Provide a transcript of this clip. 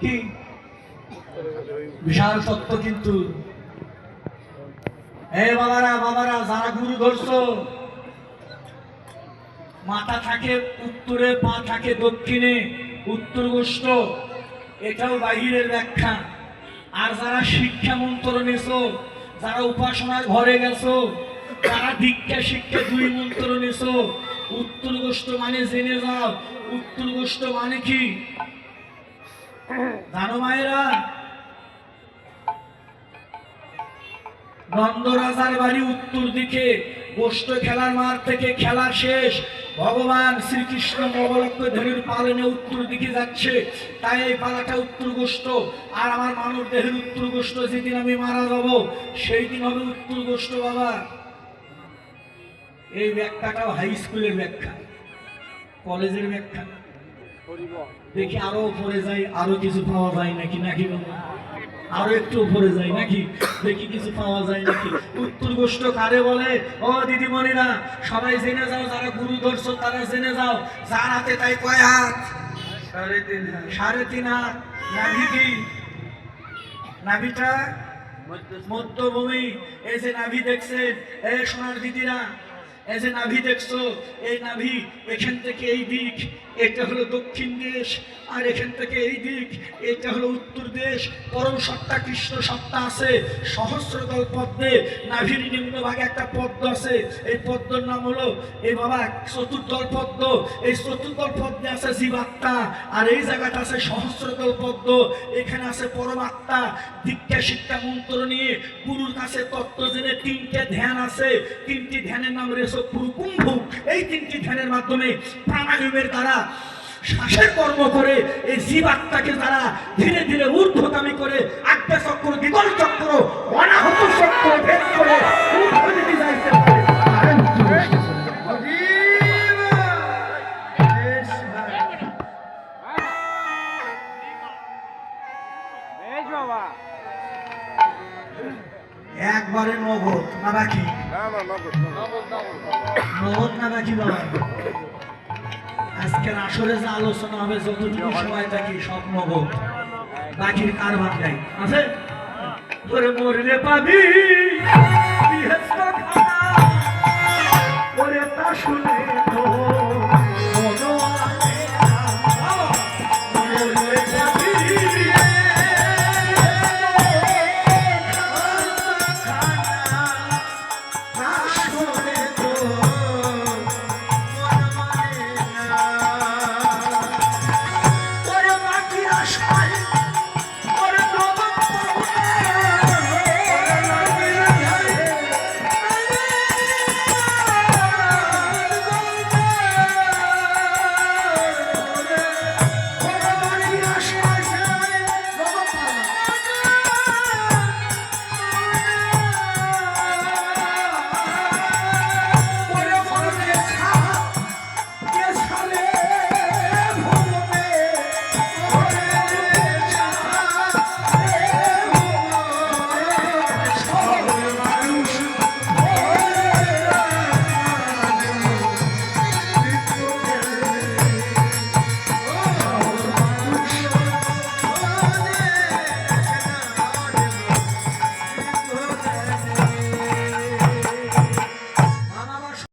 কি? বিশাল কিন্তু। বাবারা বাবারা, যারা গুরু ধরছো, মাথা থাকে উত্তরে, পা থাকে দক্ষিণে, উত্তর গোষ্ঠ, এটাও বাহিরের ব্যাখ্যা। আর যারা শিক্ষা মন্ত্র নেছো, যারা উপাসনার ঘরে গেছো, যারা দীক্ষা শিক্ষা দুই মন্ত্র নেছো উত্তর গোষ্ঠ মানে জেনে যাও। উত্তর গোষ্ঠ মানে কি? জানো মায়েরা, নন্দরাজার বাড়ি উত্তর দিকে, গোষ্ঠ খেলার মাঠ থেকে খেলা শেষ। ভগবান শ্রীকৃষ্ণ নবলক্ষ ধনুর পালনে উত্তর দিকে যাচ্ছে। তাই এই পালাটা উত্তর গোষ্ঠ। আর আমার মানব দেহের উত্তর গোষ্ঠ যেদিন আমি মারা যাব সেই দিন হবে উত্তর গোষ্ঠ বাবা। এই ব্যাখ্যাটাও হাই স্কুলের ব্যাখ্যা কলেজের ব্যাখ্যা দেখি আরও উপরে যাই আরও কিছু পাওয়া যায় নাকি নাকি আরও একটু উপরে যাই নাকি? দেখি কিছু পাওয়া যায় নাকি? উত্তর গোষ্ঠ কারে বলে? ও দিদিমণিরা সবাই জেনে যাও যারা গুরু ধরছো তারা জেনে যাও। যার হাতে তাই কয় হাত? সাড়ে তিন হাত। নাভি কি? নাভিটা মধ্যভূমি। এই যে নাভি দেখছেন এই সোনার দিদিরা এই যে নাভি দেখছ, এই নাভি এখান থেকে এই দিক, এটা হলো দক্ষিণ দেশ, আর এখান থেকে এই দিক, এটা হলো উত্তর দেশ। পরম সত্তা, কৃষ্ণ সত্তা আছে সহস্রদল পদ্মে নাভির নিম্নভাগে একটা পদ্ম আছে। এই পদ্মর নাম হলো এই বাবা চতুর্দল পদ্ম। এই চতুর্দল পদ্মে আছে জীবাত্মা, আর এই জায়গাটা আছে সহস্রদল পদ্ম। এখানে আছে পরমাত্মা, দীক্ষা, শিক্ষা, মন্ত্র নিয়ে গুরুর কাছে তত্ত্ব জেনে তিনটে ধ্যান আছে। তিনটি ধ্যানের নাম রেছো কুম্ভ এই তিনটি ধ্যানের মাধ্যমে প্রাণায়ামের দ্বারা শ্বাসের কর্ম করে, এই জীবাত্মাকে তারা ধীরে ধীরে ঊর্ধ্বগামী করে, আজ্ঞা চক্র দ্বিগল চক্র, অনাহত চক্র ভেদ করে ঊর্ধ্বদিকে যাইতে একবারে নগদ না বাকি? নগদ না বাকি বাবা? আজকের আসরে যে আলোচনা হবে যতটুকু সময় থাকি সব নগদ। বাকির কারবার নাই। আছে? তোরে মরলে পাবি। বিহেস্ত ওরে তা শুনে